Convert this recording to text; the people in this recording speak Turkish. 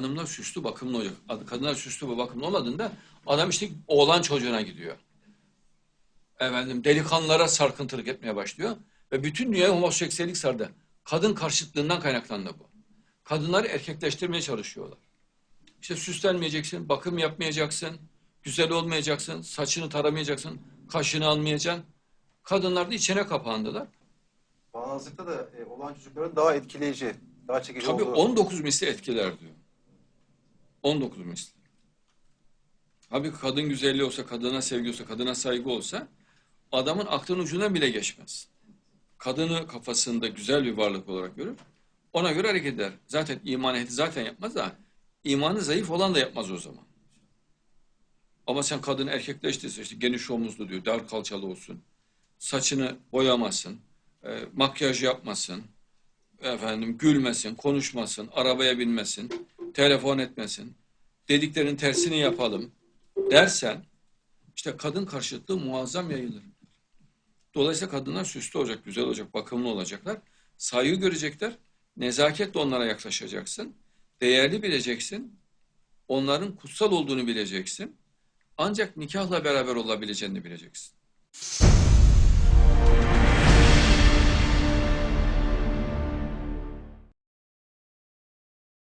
hanımlar süslü bakımlı olacak. Ad- Kadınlar süslü ve bakımlı olmadığında adam işte oğlan çocuğuna gidiyor. Efendim delikanlılara sarkıntılık etmeye başlıyor. Ve bütün dünyayı homoseksüellik sardı. Kadın karşıtlığından kaynaklandı bu. Kadınları erkekleştirmeye çalışıyorlar. İşte süslenmeyeceksin, bakım yapmayacaksın, güzel olmayacaksın, saçını taramayacaksın, kaşını almayacaksın. Kadınlar da içine kapandılar. Bağnazlıkta da e, olan çocukların daha etkileyici, daha çekici Tabii olduğu. 19 misli etkiler diyor. 19 misli. Tabii kadın güzelliği olsa, kadına sevgi olsa, kadına saygı olsa adamın aklının ucundan bile geçmez. Kadını kafasında güzel bir varlık olarak görür. Ona göre hareket eder. Zaten iman ehli zaten yapmaz da imanı zayıf olan da yapmaz o zaman. Ama sen kadını erkekleştirse işte geniş omuzlu diyor, dar kalçalı olsun. Saçını boyamasın, e, makyaj yapmasın, efendim gülmesin, konuşmasın, arabaya binmesin, telefon etmesin, dediklerinin tersini yapalım dersen işte kadın karşıtlığı muazzam yayılır. Dolayısıyla kadınlar süslü olacak, güzel olacak, bakımlı olacaklar. Saygı görecekler. Nezaketle onlara yaklaşacaksın. Değerli bileceksin. Onların kutsal olduğunu bileceksin. Ancak nikahla beraber olabileceğini bileceksin.